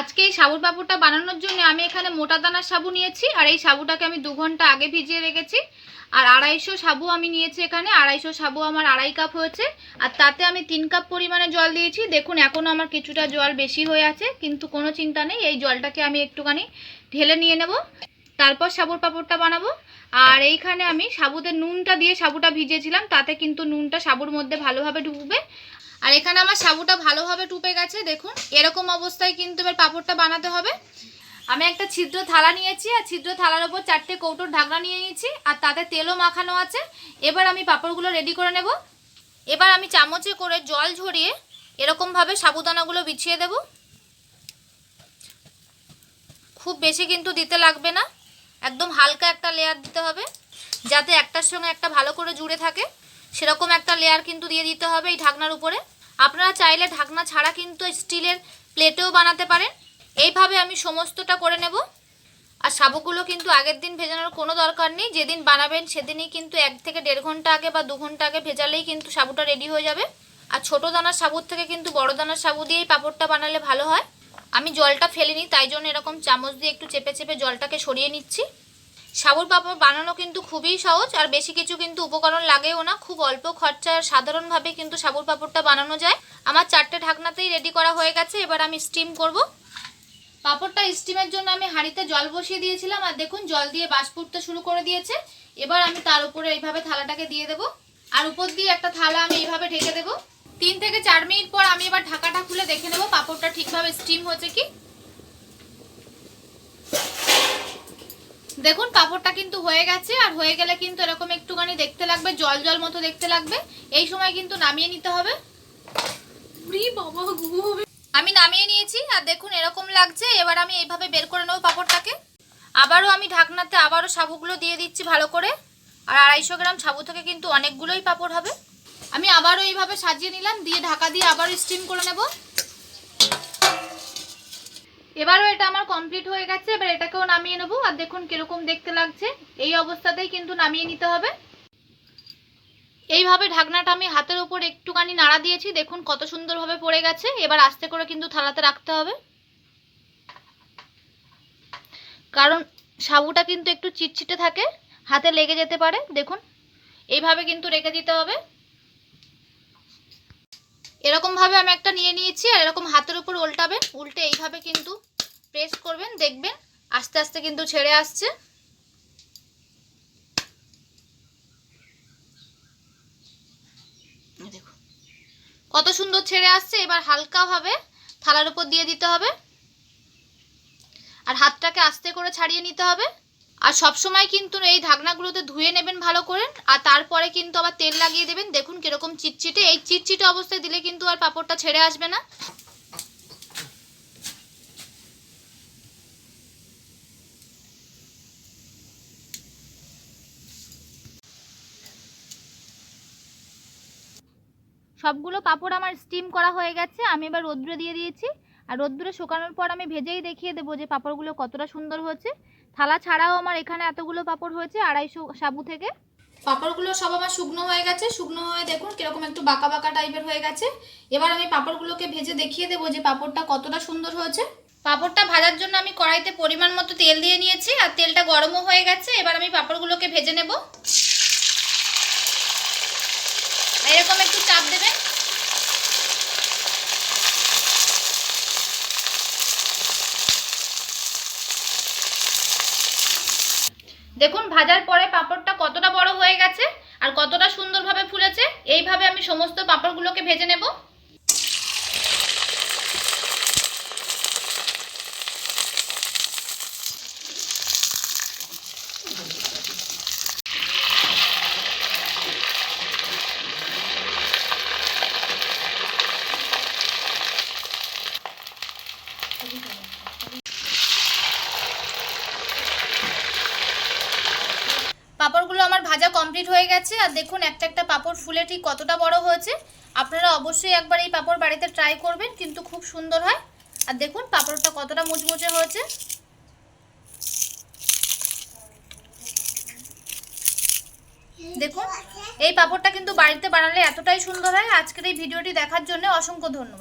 আজকে এই সাবুর পাপড়টা বানানোর জন্য আমি এখানে মোটা দানার সাবু নিয়েছি, আর এই সাবুটাকে আমি দু ঘণ্টা আগে ভিজিয়ে রেখেছি। আর আড়াইশো সাবু আমি নিয়েছি এখানে, আড়াইশো সাবু আমার আড়াই কাপ হয়েছে। আর তাতে আমি তিন কাপ পরিমাণে জল দিয়েছি। দেখুন এখনও আমার কিছুটা জল বেশি হয়ে আছে, কিন্তু কোনো চিন্তা নেই, এই জলটাকে আমি একটুখানি ঢেলে নিয়ে নেব। তারপর সাবুর পাঁপড়টা বানাবো। আর এইখানে আমি সাবুতে নুনটা দিয়ে সাবুটা ভিজিয়েছিলাম তাতে কিন্তু নুনটা সাবুর মধ্যে ভালোভাবে ঢুকবে। আর এখানে আমার সাবুটা ভালোভাবে টুপে গেছে, দেখুন। এরকম অবস্থায় কিন্তু এবার পাঁপড়টা বানাতে হবে। আমি একটা ছিদ্র থালা নিয়েছি, আর ছিদ্র থালার ওপর চারটে কৌটোর ঢাকনা নিয়ে নিয়েছি, আর তাতে তেলও মাখানো আছে। এবার আমি পাপড়গুলো রেডি করে নেব। এবার আমি চামচে করে জল ঝরিয়ে এরকমভাবে সাবুদানাগুলো বিছিয়ে দেব। খুব বেশি কিন্তু দিতে লাগবে না। একদম হালকা একটা লেয়ার দিতে হবে, যাতে একটার সঙ্গে একটা ভালো করে জুড়ে থাকে। সেরকম একটা লেয়ার কিন্তু দিয়ে দিতে হবে এই ঢাকনার উপরে। আপনারা চাইলে ঢাকনা ছাড়া কিন্তু স্টিলের প্লেটেও বানাতে পারেন। এইভাবে আমি সমস্তটা করে নেব। আর সাবুগুলো কিন্তু আগের দিন ভেজানোর কোনো দরকার নেই। যেদিন বানাবেন সেদিনই কিন্তু এক থেকে দেড় ঘণ্টা আগে বা দু ঘণ্টা আগে ভেজালেই কিন্তু সাবুটা রেডি হয়ে যাবে। আর ছোটো দানার সাবুর থেকে কিন্তু বড় দানার সাবু দিয়েই পাঁপড়টা বানালে ভালো হয়। আমি জলটা ফেলিনি, তাই জন্য এরকম চামচ দিয়ে একটু চেপে চেপে জলটাকে সরিয়ে নিচ্ছি। সাবুর পাপড় বানানো কিন্তু খুবই সহজ, আর বেশি কিছু কিন্তু উপকরণ লাগেও না। খুব অল্প খরচায় আর সাধারণভাবে কিন্তু সাবুর পাঁপড়টা বানানো যায়। আমার চারটে ঢাকনাতেই রেডি করা হয়ে গেছে, এবার আমি স্টিম করব। পাঁপড়টা স্টিমের জন্য আমি হাঁড়িতে জল বসিয়ে দিয়েছিলাম, আর দেখুন জল দিয়ে বাষ্প উঠতে শুরু করে দিয়েছে। এবার আমি তার উপরে এইভাবে থালাটাকে দিয়ে দেবো। আর উপর দিয়ে একটা থালা আমি এইভাবে ঢেকে দেবো। তিন থেকে চার মিনিট পর আমি এবার ঢাকাটা খুলে দেখে নেব পাঁপড়টা ঠিকভাবে স্টিম হয়েছে কি। দেখুন পাঁপড়টা কিন্তু হয়ে গেছে আর হয়ে গেলে কিন্তু এরকম একটুখানি দেখতে লাগবে জল জল মতো দেখতে লাগবে। এই সময় কিন্তু নামিয়ে নিতে হবে। আমি নামিয়ে নিয়েছি আর দেখুন এরকম লাগছে এবার আমি এইভাবে বের করে নেব পাপড়টাকে। আবারও আমি ঢাকনাতে আবারও সাবুগুলো দিয়ে দিচ্ছি ভালো করে আর আড়াইশো গ্রাম সাবু থেকে কিন্তু অনেকগুলোই পাপড় হবে। আমি আবারও এইভাবে সাজিয়ে নিলাম দিয়ে ঢাকা দিয়ে আবারও স্টিম করে নেব। এবারও এটা আমার কমপ্লিট হয়ে গেছে, এবার এটাকেও নামিয়ে নেব। আর দেখুন কীরকম দেখতে লাগছে। এই অবস্থাতেই কিন্তু নামিয়ে নিতে হবে। এইভাবে ঢাকনাটা আমি হাতের উপর একটুখানি নাড়া দিয়েছি। দেখুন কত সুন্দরভাবে পড়ে গেছে। এবার আস্তে করে কিন্তু থালাতে রাখতে হবে। কারণ সাবুটা কিন্তু একটু চিটচিটে থাকে, হাতে লেগে যেতে পারে। দেখুন, এইভাবে কিন্তু রেখে দিতে হবে। এরকমভাবে আমি একটা নিয়ে নিয়েছি, আর এরকম হাতের উপর উল্টাবেন। উল্টে এইভাবে কিন্তু প্রেস করবেন, দেখবেন আস্তে আস্তে কিন্তু ছেড়ে আসছে। কত সুন্দর ছেড়ে আসছে, এবার হালকাভাবে থালার উপর দিয়ে দিতে হবে। আর হাতটাকে আস্তে করে ছাড়িয়ে নিতে হবে। আর সব সময় কিন্তু এই ঢাকনাগুলোতে ধুয়ে নেবেন ভালো করে, আর তারপরে কিন্তু আবার তেল লাগিয়ে দেবেন। দেখুন কীরকম চিটচিটে, এই চিটচিটে অবস্থায় দিলে কিন্তু আর পাঁপড়টা ছেড়ে আসবে না। সবগুলো পাঁপড় আমার স্টিম করা হয়ে গেছে, আমি এবার রোদ্রে দিয়ে দিয়েছি। আর রোদ্দুরে শুকানোর পর আমি ভেজেই দেখিয়ে দেবো যে পাপড়গুলো কতটা সুন্দর হয়েছে। থালা ছাড়াও আমার এখানে এতগুলো পাপড় হয়েছে, আড়াইশো সাবু থেকে। পাঁপড়গুলো সব আমার শুকনো হয়ে গেছে, শুকনো হয়ে দেখুন কীরকম একটু বাঁকা বাঁকা টাইপের হয়ে গেছে। এবার আমি পাঁপড়গুলোকে ভেজে দেখিয়ে দেবো যে পাঁপড়টা কতটা সুন্দর হয়েছে। পাঁপড়টা ভাজার জন্য আমি কড়াইতে পরিমাণ মতো তেল দিয়ে নিয়েছি, আর তেলটা গরমও হয়ে গেছে, এবার আমি পাঁপড়গুলোকে ভেজে নেব। এরকম একটু চাপ দেবেন। দেখুন, ভাজার পরে পাঁপড়টা কতটা বড় হয়ে গেছে আর কতটা সুন্দরভাবে ফুলেছে, এইভাবে আমি সমস্ত পাঁপড়গুলোকে ভেজে নেব। পাঁপড়গুলো আমার ভাজা কমপ্লিট হয়ে গেছে, আর দেখুন একটা একটা পাঁপড় ফুলে ঠিক কতটা বড় হয়েছে। আপনারা অবশ্যই একবার এই পাঁপড় বাড়িতে ট্রাই করবেন, কিন্তু খুব সুন্দর হয়। আর দেখুন পাঁপড়টা কতটা মুচমুচে হয়েছে। দেখুন, এই পাঁপড়টা কিন্তু বাড়িতে বানালে এতটাই সুন্দর হয়। আজকের এই ভিডিওটি দেখার জন্য অসংখ্য ধন্যবাদ।